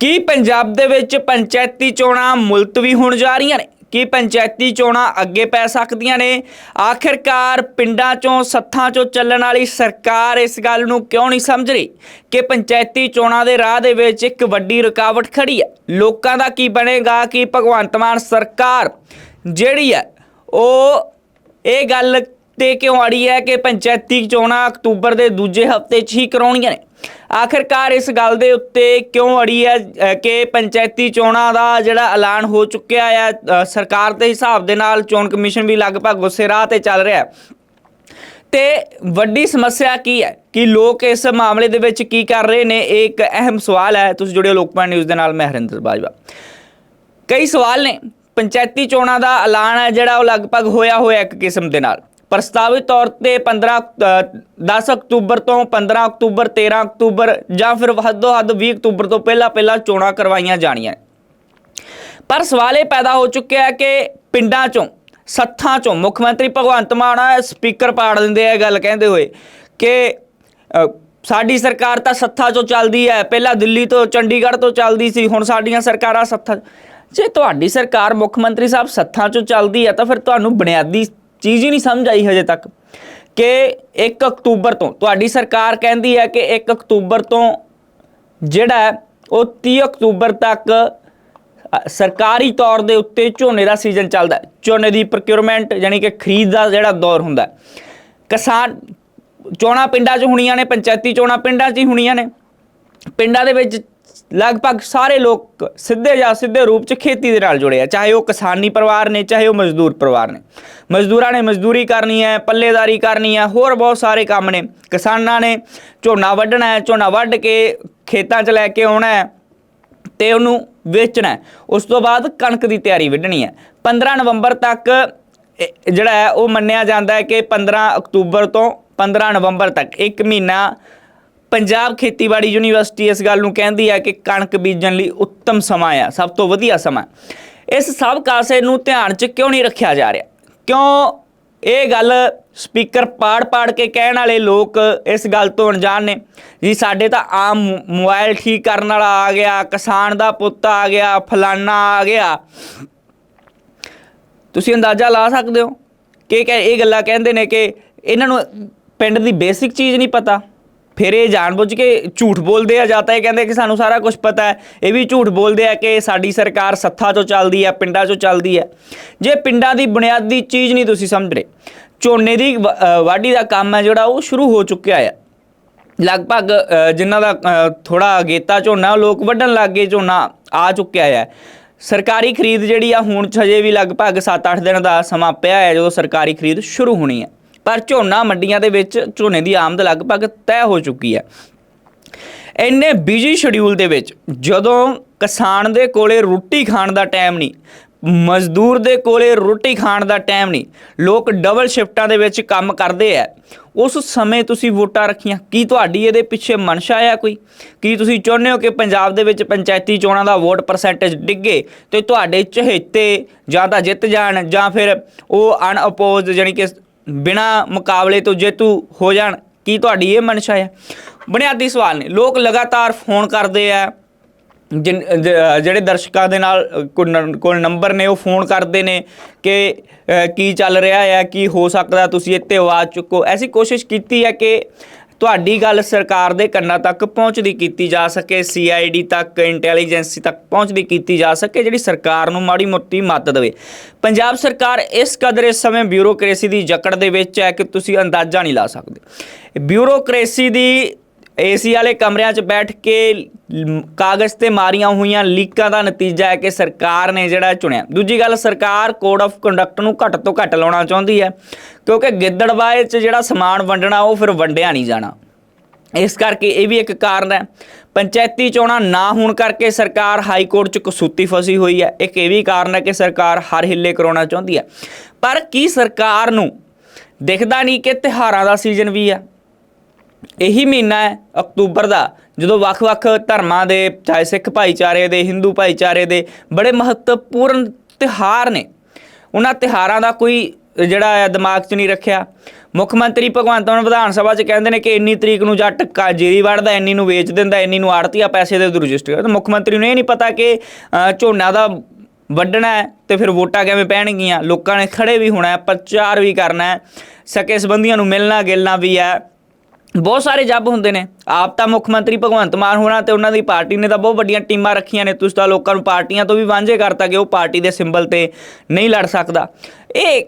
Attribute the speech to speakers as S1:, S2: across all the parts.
S1: ਕੀ ਪੰਜਾਬ ਦੇ ਵਿੱਚ ਪੰਚਾਇਤੀ ਚੋਣਾਂ ਮੁਲਤਵੀ ਹੋਣ ਜਾ ਰਹੀਆਂ ਨੇ? ਕੀ ਪੰਚਾਇਤੀ ਚੋਣਾਂ ਅੱਗੇ ਪੈ ਸਕਦੀਆਂ ਨੇ? ਆਖਿਰਕਾਰ ਪਿੰਡਾਂ ਚੋਂ ਸੱਥਾਂ ਚੋਂ ਚੱਲਣ ਵਾਲੀ ਸਰਕਾਰ ਇਸ ਗੱਲ ਨੂੰ ਕਿਉਂ ਨਹੀਂ ਸਮਝ ਰਹੀ? ਕਿ ਪੰਚਾਇਤੀ ਚੋਣਾਂ ਦੇ ਰਾਹ ਦੇ ਵਿੱਚ ਇੱਕ ਵੱਡੀ ਰੁਕਾਵਟ ਖੜੀ ਹੈ। ਲੋਕਾਂ ਦਾ ਕੀ ਬਣੇਗਾ? ਕਿ ਭਗਵੰਤ ਮਾਨ ਸਰਕਾਰ ਜਿਹੜੀ ਹੈ, ਉਹ ਇਹ ਗੱਲ ਤੇ ਕਿਉਂ ਆੜੀ ਹੈ ਕਿ ਪੰਚਾਇਤੀ ਚੋਣਾਂ ਅਕਤੂਬਰ ਦੇ ਦੂਜੇ ਹਫ਼ਤੇ 'ਚ ਹੀ ਕਰਾਉਣੀਆਂ ਨੇ? ਆਖਿਰਕਾਰ ਇਸ ਗੱਲ ਦੇ ਉੱਤੇ ਕਿਉਂ ਅੜੀ ਹੈ ਕਿ ਪੰਚਾਇਤੀ ਚੋਣਾਂ ਦਾ ਜਿਹੜਾ ਐਲਾਨ ਹੋ ਚੁੱਕਿਆ ਹੈ ਸਰਕਾਰ ਦੇ ਹਿਸਾਬ ਦੇ ਨਾਲ ਚੋਣ ਕਮਿਸ਼ਨ ਵੀ ਲਗਭਗ ਗੁੱਸੇ ਰਾਹ ਤੇ ਚੱਲ ਰਿਹਾ ਹੈ। ਤੇ ਵੱਡੀ ਸਮੱਸਿਆ ਕੀ ਹੈ ਕਿ ਲੋਕ ਇਸ ਮਾਮਲੇ ਦੇ ਵਿੱਚ ਕੀ ਕਰ ਰਹੇ ਨੇ, ਇਹ ਇੱਕ ਅਹਿਮ ਸਵਾਲ ਹੈ। ਤੁਸੀਂ ਜੁੜਿਓ ਲੋਕਪਾਲ ਨਿਊਜ਼ ਦੇ ਨਾਲ, ਮੈਂ ਹਰਿੰਦਰ ਬਾਜਵਾ। ਕਈ ਸਵਾਲ ਨੇ। ਪੰਚਾਇਤੀ ਚੋਣਾਂ ਦਾ ਐਲਾਨ ਹੈ ਜਿਹੜਾ ਉਹ ਲਗਭਗ ਹੋਇਆ ਹੋਇਆ ਇੱਕ ਕਿਸਮ ਦੇ ਨਾਲ। ਪ੍ਰਸਤਾਵਿਤ ਤੌਰ ਤੇ 15 ਅ, 10 ਅਕਤੂਬਰ ਤੋਂ 15 ਅਕਤੂਬਰ 13 ਅਕਤੂਬਰ ਜਾਂ ਫਿਰ ਹੱਦੋ ਹੱਦ 20 ਅਕਤੂਬਰ ਤੋਂ ਪਹਿਲਾਂ ਪਹਿਲਾਂ ਚੋਣਾਂ ਕਰਵਾਈਆਂ ਜਾਣੀਆਂ। ਪਰ ਸਵਾਲ ਇਹ ਪੈਦਾ ਹੋ ਚੁੱਕਿਆ ਹੈ ਕਿ ਪਿੰਡਾਂ ਚੋਂ ਸੱਥਾਂ ਚੋਂ ਮੁੱਖ ਮੰਤਰੀ ਭਗਵੰਤ ਮਾਨ ਸਪੀਕਰ ਪਾੜ ਦਿੰਦੇ ਆ ਗੱਲ ਕਹਿੰਦੇ ਹੋਏ ਕਿ ਸਾਡੀ ਸਰਕਾਰ ਤਾਂ ਸੱਥਾਂ ਚੋਂ ਚੱਲਦੀ ਹੈ ਪਹਿਲਾਂ ਦਿੱਲੀ ਤੋਂ ਚੰਡੀਗੜ੍ਹ ਤੋਂ ਚੱਲਦੀ ਸੀ ਹੁਣ ਸਾਡੀਆਂ ਸਰਕਾਰਾਂ ਸੱਥਾਂ ਜੇ ਤੁਹਾਡੀ ਸਰਕਾਰ ਮੁੱਖ ਮੰਤਰੀ ਸਾਹਿਬ ਸੱਥਾਂ ਚੋਂ ਚੱਲਦੀ ਹੈ ਤਾਂ ਫਿਰ ਤੁਹਾਨੂੰ ਬੁਨਿਆਦੀ ਚੀਜ਼ ਹੀ ਨਹੀਂ ਸਮਝ ਆਈ ਹਜੇ ਤੱਕ ਕਿ 1 ਅਕਤੂਬਰ ਤੋਂ, ਤੁਹਾਡੀ ਸਰਕਾਰ ਕਹਿੰਦੀ ਹੈ ਕਿ 1 ਅਕਤੂਬਰ ਤੋਂ ਜਿਹੜਾ ਉਹ 30 ਅਕਤੂਬਰ ਤੱਕ ਸਰਕਾਰੀ ਤੌਰ ਦੇ ਉੱਤੇ ਝੋਨੇ ਦਾ ਸੀਜ਼ਨ ਚੱਲਦਾ ਝੋਨੇ ਦੀ ਪ੍ਰੋਕਿਉਰਮੈਂਟ ਯਾਨੀ ਕਿ ਖਰੀਦ ਦਾ ਜਿਹੜਾ ਦੌਰ ਹੁੰਦਾ ਕਿਸਾਨ ਚੋਣਾਂ ਪਿੰਡਾਂ 'ਚ ਹੋਣੀਆਂ ਨੇ, ਪੰਚਾਇਤੀ ਚੋਣਾਂ ਪਿੰਡਾਂ 'ਚ ਹੀ ਹੋਣੀਆਂ ਨੇ। ਪਿੰਡਾਂ ਦੇ ਵਿੱਚ ਲਗਭਗ ਸਾਰੇ ਲੋਕ ਸਿੱਧੇ ਜਾਂ ਸਿੱਧੇ ਰੂਪ 'ਚ ਖੇਤੀ ਦੇ ਨਾਲ ਜੁੜੇ ਆ, ਚਾਹੇ ਉਹ ਕਿਸਾਨੀ ਪਰਿਵਾਰ ਨੇ, ਚਾਹੇ ਉਹ ਮਜ਼ਦੂਰ ਪਰਿਵਾਰ ਨੇ। ਮਜ਼ਦੂਰਾਂ ਨੇ ਮਜ਼ਦੂਰੀ ਕਰਨੀ ਹੈ, ਪੱਲੇਦਾਰੀ ਕਰਨੀ ਹੈ, ਹੋਰ ਬਹੁਤ ਸਾਰੇ ਕੰਮ ਨੇ। ਕਿਸਾਨਾਂ ਨੇ ਝੋਨਾ ਵੱਢਣਾ ਹੈ, ਝੋਨਾ ਵੱਢ ਕੇ ਖੇਤਾਂ 'ਚ ਲੈ ਕੇ ਆਉਣਾ ਹੈ ਤੇ ਉਹਨੂੰ ਵੇਚਣਾ ਉਸ ਤੋਂ ਬਾਅਦ ਕਣਕ ਦੀ ਤਿਆਰੀ ਵੱਢਣੀ ਹੈ। 15 ਨਵੰਬਰ ਤੱਕ ਜਿਹੜਾ ਹੈ, ਉਹ ਮੰਨਿਆ ਜਾਂਦਾ ਹੈ ਕਿ 15 ਅਕਤੂਬਰ ਤੋਂ 15 ਨਵੰਬਰ ਤੱਕ, ਇੱਕ ਮਹੀਨਾ ਪੰਜਾਬ ਖੇਤੀਬਾੜੀ ਯੂਨੀਵਰਸਿਟੀ ਇਸ ਗੱਲ ਨੂੰ ਕਹਿੰਦੀ ਹੈ ਕਿ ਕਣਕ ਬੀਜਣ ਲਈ ਉੱਤਮ ਸਮਾਂ ਆ ਸਭ ਤੋਂ ਵਧੀਆ ਸਮਾਂ ਇਸ ਸਭ ਕਾਸੇ ਨੂੰ ਧਿਆਨ 'ਚ ਕਿਉਂ ਨਹੀਂ ਰੱਖਿਆ ਜਾ ਰਿਹਾ? ਕਿਉਂ ਇਹ ਗੱਲ ਸਪੀਕਰ ਪਾੜ-ਪਾੜ ਕੇ ਕਹਿਣ ਵਾਲੇ ਲੋਕ ਇਸ ਗੱਲ ਤੋਂ ਅਣਜਾਣ ਨੇ? ਜੀ ਸਾਡੇ ਤਾਂ ਆਮ ਮੋ- ਮੋਬਾਈਲ ਠੀਕ ਕਰਨ ਵਾਲਾ ਆ ਗਿਆ, ਕਿਸਾਨ ਦਾ ਪੁੱਤ ਆ ਗਿਆ, ਫਲਾਨਾ ਆ ਗਿਆ। ਤੁਸੀਂ ਅੰਦਾਜ਼ਾ ਲਾ ਸਕਦੇ ਹੋ ਕਿ ਕਿ ਇਹ ਗੱਲਾਂ ਕਹਿੰਦੇ ਨੇ ਕਿ ਇਹਨਾਂ ਨੂੰ ਪਿੰਡ ਦੀ ਬੇਸਿਕ ਚੀਜ਼ ਨਹੀਂ ਪਤਾ? ਫਿਰ ਇਹ ਜਾਣਬੁੱਝ ਕੇ ਝੂਠ ਬੋਲਦੇ ਆ ਜਾਂ ਤਾਂ ਇਹ ਕਹਿੰਦੇ ਕਿ ਸਾਨੂੰ ਸਾਰਾ ਕੁਝ ਪਤਾ ਹੈ। ਇਹ ਵੀ ਝੂਠ ਬੋਲਦੇ ਆ ਕਿ ਸਾਡੀ ਸਰਕਾਰ ਸੱਥਾ 'ਚੋਂ ਚੱਲਦੀ ਹੈ ਪਿੰਡਾਂ ਚੋਂ ਚੱਲਦੀ ਹੈ। ਜੇ ਪਿੰਡਾਂ ਦੀ ਬੁਨਿਆਦੀ ਚੀਜ਼ ਨਹੀਂ ਤੁਸੀਂ ਸਮਝ ਰਹੇ ਝੋਨੇ ਦੀ ਵ- ਵਾਢੀ ਦਾ ਕੰਮ ਹੈ ਜਿਹੜਾ ਉਹ ਸ਼ੁਰੂ ਹੋ ਚੁੱਕਿਆ ਹੈ। ਲਗਭਗ ਅ, ਜਿਨ੍ਹਾਂ ਦਾ ਥੋੜਾ ਅਗੇਤਾ ਝੋਨਾ ਉਹ ਲੋਕ ਵੱਢਣ ਲੱਗ ਗਏ ਝੋਨਾ ਆ ਚੁੱਕਿਆ ਹੈ। ਸਰਕਾਰੀ ਖਰੀਦ ਜਿਹੜੀ ਆ ਹੁਣ ਹਜੇ ਵੀ ਲਗਭਗ 7-8 ਦਿਨ ਦਾ ਸਮਾਂ ਪਿਆ ਹੈ ਜਦੋਂ ਸਰਕਾਰੀ ਖਰੀਦ ਸ਼ੁਰੂ ਹੋਣੀ ਹੈ। ਪਰ ਝੋਨਾ ਮੰਡੀਆਂ ਦੇ ਵਿੱਚ ਝੋਨੇ ਦੀ ਆਮਦ ਲਗਭਗ ਤੈਅ ਹੋ ਚੁੱਕੀ ਹੈ। ਇੰਨੇ ਬਿਜ਼ੀ ਸ਼ਡਿਊਲ ਦੇ ਵਿੱਚ ਜਦੋਂ ਕਿਸਾਨ ਦੇ ਕੋਲੇ ਰੋਟੀ ਖਾਣ ਦਾ ਟਾਈਮ ਨਹੀਂ, ਮਜ਼ਦੂਰ ਦੇ ਕੋਲੇ ਰੋਟੀ ਖਾਣ ਦਾ ਟਾਈਮ ਨਹੀਂ, ਲੋਕ ਡਬਲ ਸ਼ਿਫਟਾਂ ਦੇ ਵਿੱਚ ਕੰਮ ਕਰਦੇ ਆ। ਉਸ ਸਮੇਂ ਤੁਸੀਂ ਵੋਟਾਂ ਰੱਖੀਆਂ। ਕੀ ਤੁਹਾਡੀ ਇਹਦੇ ਪਿੱਛੇ ਮਨਸ਼ਾ ਆ ਕੋਈ? ਕੀ ਤੁਸੀਂ ਚਾਹੁੰਦੇ ਹੋ ਕਿ ਪੰਜਾਬ ਦੇ ਵਿੱਚ ਪੰਚਾਇਤੀ ਚੋਣਾਂ ਦਾ ਵੋਟ ਪਰਸੈਂਟੇਜ ਡਿੱਗੇ ਤੇ ਤੁਹਾਡੇ ਚਹੇਤੇ ਜਾਂ ਤਾਂ ਜਿੱਤ ਜਾਣ ਜਾਂ ਫਿਰ ਉਹ ਅਨਅਪੋਜ਼ਡ ਯਾਨੀ ਕਿ ਬਿਨਾ ਮੁਕਾਬਲੇ ਤੋਂ ਜੇਤੂ ਹੋ ਜਾਣ, ਕੀ ਤੁਹਾਡੀ ਇਹ ਮਨਸ਼ਾ ਹੈ? ਬੁਨਿਆਦੀ ਸਵਾਲ ਨੇ, ਲੋਕ ਲਗਾਤਾਰ ਫੋਨ ਕਰਦੇ ਆ, ਜਿਨ- ਜਿਹੜੇ ਦਰਸ਼ਕਾਂ ਦੇ ਨਾਲ ਕੋਲ ਨੰਬਰ ਨੇ, ਉਹ ਫੋਨ ਕਰਦੇ ਨੇ ਕਿ ਕੀ ਚੱਲ ਰਿਹਾ ਹੈ ਕੀ ਹੋ ਸਕਦਾ, ਤੁਸੀਂ ਇੱਥੇ ਆਵਾਜ਼ ਚੁੱਕੋ। ਐਸੀ ਕੋਸ਼ਿਸ਼ ਕੀਤੀ ਹੈ ਕਿ ਤੁਹਾਡੀ ਗੱਲ ਸਰਕਾਰ ਦੇ ਕੰਨਾਂ ਤੱਕ ਪਹੁੰਚਦੀ ਕੀਤੀ ਜਾ ਸਕੇ ਸੀਆਈਡੀ ਤੱਕ ਇੰਟੈਲੀਜੈਂਸੀ ਤੱਕ ਪਹੁੰਚਦੀ ਕੀਤੀ ਜਾ ਸਕੇ, ਜਿਹੜੀ ਸਰਕਾਰ ਨੂੰ ਮਾੜੀ ਮੋਟੀ ਮਦਦ ਦੇਵੇ। ਪੰਜਾਬ ਸਰਕਾਰ ਇਸ ਕਦਰ ਇਸ ਸਮੇਂ ਬਿਊਰੋਕ੍ਰੇਸੀ ਦੀ ਜਕੜ ਦੇ ਵਿੱਚ ਹੈ ਕਿ ਤੁਸੀਂ ਅੰਦਾਜ਼ਾ ਨਹੀਂ ਲਾ ਸਕਦੇ। ਬਿਊਰੋਕ੍ਰੇਸੀ ਦੀ ਏਸੀ ਵਾਲੇ ਕਮਰਿਆਂ 'ਚ ਬੈਠ ਕੇ ਕਾਗਜ਼ ਤੇ ਮਾਰੀਆਂ ਹੋਈਆਂ ਲੀਕਾਂ ਦਾ ਨਤੀਜਾ ਹੈ ਕਿ ਸਰਕਾਰ ਨੇ ਜਿਹੜਾ ਚੁਣਿਆ। ਦੂਜੀ ਗੱਲ, ਸਰਕਾਰ ਕੋਡ ਆਫ ਕੰਡਕਟ ਨੂੰ ਘੱਟ ਤੋਂ ਘੱਟ ਲਾਉਣਾ ਚਾਹੁੰਦੀ ਹੈ, ਕਿਉਂਕਿ ਗਿੱਦੜਬਾਏ 'ਚ ਜਿਹੜਾ ਸਮਾਨ ਵੰਡਣਾ, ਉਹ ਫਿਰ ਵੰਡਿਆ ਨਹੀਂ ਜਾਣਾ। ਇਸ ਕਰਕੇ ਇਹ ਵੀ ਇੱਕ ਕਾਰਨ ਹੈ। ਪੰਚਾਇਤੀ ਚੋਣਾਂ ਨਾ ਹੋਣ ਕਰਕੇ ਸਰਕਾਰ ਹਾਈ ਕੋਰਟ 'ਚ ਕਸੂਤੀ ਫਸੀ ਹੋਈ ਹੈ। ਇੱਕ ਇਹ ਵੀ ਕਾਰਨ ਹੈ ਕਿ ਸਰਕਾਰ ਹਰ ਹਿੱਲੇ ਕਰਾਉਣਾ ਚਾਹੁੰਦੀ ਹੈ। ਪਰ ਕੀ ਸਰਕਾਰ ਨੂੰ ਦਿਖਦਾ ਨਹੀਂ ਕਿ ਤਿਹਾਰਾਂ ਦਾ ਸੀਜ਼ਨ ਵੀ ਹੈ? ਇਹੀ ਮਹੀਨਾ ਹੈ ਅਕਤੂਬਰ ਦਾ, ਜਦੋਂ ਵੱਖ-ਵੱਖ ਧਰਮਾਂ ਦੇ, ਚਾਹੇ ਸਿੱਖ ਭਾਈਚਾਰੇ ਦੇ, ਹਿੰਦੂ ਭਾਈਚਾਰੇ ਦੇ ਬੜੇ ਮਹੱਤਵਪੂਰਨ ਤਿਹਾਰ ਨੇ। ਉਹਨਾਂ ਤਿਹਾਰਾਂ ਦਾ ਕੋਈ ਜਿਹੜਾ ਹੈ ਦਿਮਾਗ 'ਚ ਨਹੀਂ ਰੱਖਿਆ। ਮੁੱਖ ਮੰਤਰੀ ਭਗਵੰਤ ਮਾਨ ਵਿਧਾਨ ਸਭਾ 'ਚ ਕਹਿੰਦੇ ਨੇ ਕਿ ਇੰਨੀ ਤਰੀਕ ਨੂੰ ਜੱਟ ਕਾ ਜੀਰੀ ਵੜਦਾ ਇੰਨੀ ਨੂੰ ਵੇਚ ਦਿੰਦਾ, ਇੰਨੀ ਨੂੰ ਆੜਤੀਆ ਪੈਸੇ ਦੇ ਰਜਿਸਟਰ ਕਰਦਾ ਮੁੱਖ ਮੰਤਰੀ ਨੂੰ ਇਹ ਨਹੀਂ ਪਤਾ ਕਿ ਝੋਨਾ ਦਾ ਵੱਢਣਾ ਹੈ ਤੇ ਫਿਰ ਵੋਟਾਂ ਕਿਵੇਂ ਪੈਣਗੀਆਂ। ਲੋਕਾਂ ਨੇ ਖੜੇ ਵੀ ਹੋਣਾ ਹੈ, ਪ੍ਰਚਾਰ ਵੀ ਕਰਨਾ ਹੈ। ਸਕੇ ਸੰਬੰਧੀਆਂ ਨੂੰ ਮਿਲਣਾ ਗਿਲਣਾ ਵੀ ਹੈ। ਬਹੁਤ ਸਾਰੇ ਜੱਬ ਹੁੰਦੇ ਨੇ। ਆਪ ਤਾਂ ਮੁੱਖ ਮੰਤਰੀ ਭਗਵੰਤ ਮਾਨ ਹੋਣਾ ਤੇ ਉਹਨਾਂ ਦੀ ਪਾਰਟੀ ਨੇ ਤਾਂ ਬਹੁਤ ਵੱਡੀਆਂ ਟੀਮਾਂ ਰੱਖੀਆਂ ਨੇ। ਤੁਸੀਂ ਤਾਂ ਲੋਕਾਂ ਨੂੰ ਪਾਰਟੀਆਂ ਤੋਂ ਵੀ ਵਾਂਝੇ ਕਰਤਾ ਕਿ ਉਹ ਪਾਰਟੀ ਦੇ ਸਿੰਬਲ ਤੇ ਨਹੀਂ ਲੜ ਸਕਦਾ। ਇਹ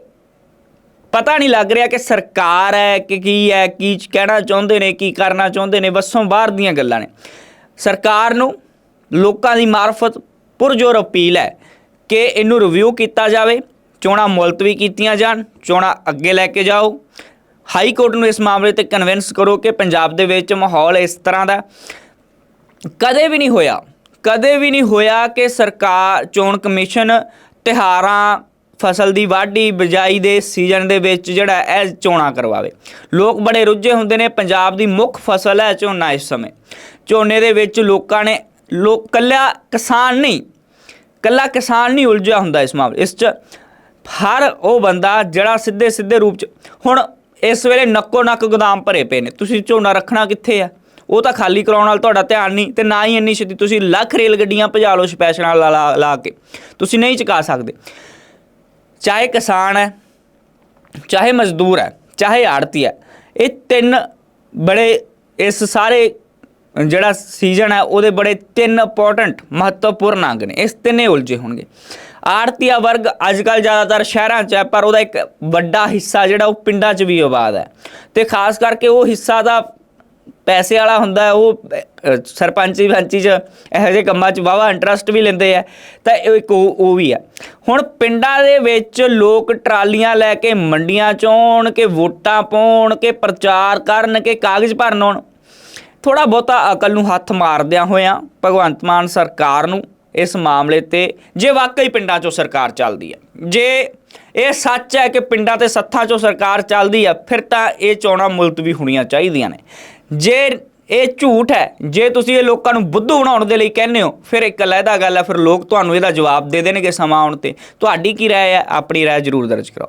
S1: ਪਤਾ ਨਹੀਂ ਲੱਗ ਰਿਹਾ ਕਿ ਸਰਕਾਰ ਹੈ ਕਿ ਕੀ ਹੈ, ਕੀ ਕਹਿਣਾ ਚਾਹੁੰਦੇ ਨੇ, ਕੀ ਕਰਨਾ ਚਾਹੁੰਦੇ ਨੇ, ਵੱਸੋਂ ਬਾਹਰ ਦੀਆਂ ਗੱਲਾਂ ਨੇ। ਸਰਕਾਰ ਨੂੰ ਲੋਕਾਂ ਦੀ ਮਾਰਫਤ ਪੁਰਜੋਰ ਅਪੀਲ ਹੈ ਕਿ ਇਹਨੂੰ ਰਿਵਿਊ ਕੀਤਾ ਜਾਵੇ, ਚੋਣਾਂ ਮੁਲਤਵੀ ਕੀਤੀਆਂ ਜਾਣ, ਚੋਣਾਂ ਅੱਗੇ ਲੈ ਕੇ ਜਾਓ। ਹਾਈ ਕੋਰਟ ਨੂੰ ਇਸ ਮਾਮਲੇ ਤੇ ਕਨਵਿੰਸ ਕਰੋ ਕਿ ਪੰਜਾਬ ਦੇ ਵਿੱਚ ਮਾਹੌਲ ਇਸ ਤਰ੍ਹਾਂ ਦਾ ਕਦੇ ਵੀ ਨਹੀਂ ਹੋਇਆ, ਕਦੇ ਵੀ ਨਹੀਂ ਹੋਇਆ ਕਿ ਸਰਕਾਰ, ਚੋਣ ਕਮਿਸ਼ਨ ਤਿਹਾਰਾਂ, ਫਸਲ ਦੀ ਵਾਢੀ ਬਿਜਾਈ ਦੇ ਸੀਜ਼ਨ ਦੇ ਵਿੱਚ ਜਿਹੜਾ ਇਹ ਚੋਣਾਂ ਕਰਵਾਵੇ। ਲੋਕ ਬੜੇ ਰੁੱਝੇ ਹੁੰਦੇ ਨੇ, ਪੰਜਾਬ ਦੀ ਮੁੱਖ ਫਸਲ ਹੈ ਝੋਨਾ ਇਸ ਸਮੇਂ। ਝੋਨੇ ਦੇ ਵਿੱਚ ਲੋਕਾਂ ਨੇ ਲੋਕ, ਕੱਲਾ ਕਿਸਾਨ ਨਹੀਂ, ਕੱਲਾ ਕਿਸਾਨ ਨਹੀਂ ਉਲਝਿਆ ਹੁੰਦਾ ਇਸ ਮਾਮਲੇ, ਇਸ 'ਚ ਹਰ ਉਹ ਬੰਦਾ ਜਿਹੜਾ ਸਿੱਧੇ ਸਿੱਧੇ ਰੂਪ 'ਚ, ਹੁਣ ਇਸ ਵੇਲੇ ਨੱਕੋ ਨੱਕ ਗੋਦਾਮ ਭਰੇ ਪਏ ਨੇ। ਤੁਸੀਂ ਝੋਨਾ ਰੱਖਣਾ ਕਿੱਥੇ ਆ? ਉਹ ਤਾਂ ਖਾਲੀ ਕਰਾਉਣ ਨਾਲ ਤੁਹਾਡਾ ਧਿਆਨ ਨਹੀਂ ਤੇ ਨਾ ਹੀ ਇੰਨੀ ਛੇਤੀ ਤੁਸੀਂ ਲੱਖ ਰੇਲ ਗੱਡੀਆਂ ਭਜਾ ਲਓ ਸਪੈਸ਼ਲਾਂ ਲਾ ਲਾ- ਲਾ ਕੇ। ਤੁਸੀਂ ਨਹੀਂ ਚੁਕਾ ਸਕਦੇ। ਚਾਹੇ ਕਿਸਾਨ ਹੈ, ਚਾਹੇ ਮਜ਼ਦੂਰ ਹੈ, ਚਾਹੇ ਆੜਤੀ ਹੈ, ਇਹ ਤਿੰਨ ਬੜੇ ਇਸ ਸਾਰੇ ਜਿਹੜਾ ਸੀਜ਼ਨ ਹੈ, ਉਹਦੇ ਬੜੇ ਤਿੰਨ ਇੰਪੋਰਟੈਂਟ ਮਹੱਤਵਪੂਰਨ ਅੰਗ ਨੇ। ਇਸ ਤਿੰਨੇ ਉਲਝੇ ਹੋਣਗੇ। ਆੜਤੀਆ ਵਰਗ ਅੱਜ ਕੱਲ ਜ਼ਿਆਦਾਤਰ ਸ਼ਹਿਰਾਂ 'ਚ ਹੈ, ਪਰ ਉਹਦਾ ਇੱਕ ਵੱਡਾ ਹਿੱਸਾ ਜਿਹੜਾ ਉਹ ਪਿੰਡਾਂ 'ਚ ਵੀ ਆਬਾਦ ਹੈ। ਤੇ ਖਾਸ ਕਰਕੇ ਉਹ ਹਿੱਸਾ ਦਾ ਪੈਸੇ ਵਾਲਾ ਹੁੰਦਾ ਉਹ ਸਰਪੰਚੀ ਪੰਚੀ 'ਚ ਇਹੋ ਜਿਹੇ ਕੰਮਾਂ 'ਚ ਵਾਵਾ ਇੰਟਰਸਟ ਵੀ ਲੈਂਦੇ ਆ ਤਾਂ ਇਹ ਇੱਕ ਉਹ ਵੀ ਆ ਹੁਣ ਪਿੰਡਾਂ ਦੇ ਵਿੱਚ ਲੋਕ ਟਰਾਲੀਆਂ ਲੈ ਕੇ ਮੰਡੀਆਂ 'ਚ ਆਉਣ ਕਿ ਵੋਟਾਂ ਪਾਉਣ ਕਿ ਪ੍ਰਚਾਰ ਕਰਨ ਕਿ ਕਾਗਜ਼ ਭਰਨ ਆਉਣ ਥੋੜਾ ਬਹੁਤਾ ਅਕਲ ਨੂੰ ਹੱਥ ਮਾਰਦਿਆਂ ਹੋਇਆਂ ਭਗਵੰਤ ਮਾਨ ਸਰਕਾਰ ਨੂੰ ਇਸ ਮਾਮਲੇ ਤੇ ਜੇ ਵਾਕਈ ਪਿੰਡਾਂ 'ਚੋਂ ਸਰਕਾਰ ਚੱਲਦੀ ਹੈ। ਜੇ ਇਹ ਸੱਚ ਹੈ ਕਿ ਪਿੰਡਾਂ ਤੇ ਸੱਥਾਂ 'ਚੋਂ ਸਰਕਾਰ ਚੱਲਦੀ ਹੈ, ਫਿਰ ਤਾਂ ਇਹ ਚੋਣਾਂ ਮੁਲਤਵੀ ਹੋਣੀਆਂ ਚਾਹੀਦੀਆਂ ਨੇ। ਜੇ ਇਹ ਝੂਠ ਹੈ, ਜੇ ਤੁਸੀਂ ਇਹ ਲੋਕਾਂ ਨੂੰ ਬੁੱਧੂ ਬਣਾਉਣ ਦੇ ਲਈ ਕਹਿੰਦੇ ਹੋ, ਫਿਰ ਇੱਕ ਅਲੱਗਾ ਗੱਲ ਹੈ, ਫਿਰ ਲੋਕ ਤੁਹਾਨੂੰ ਇਹਦਾ ਜਵਾਬ ਦੇ ਦੇਣਗੇ ਸਮਾਂ ਆਉਣ ਤੇ। ਤੁਹਾਡੀ ਕੀ ਰਾਏ ਹੈ? ਆਪਣੀ ਰਾਏ ਜ਼ਰੂਰ ਦਰਜ ਕਰਾਓ।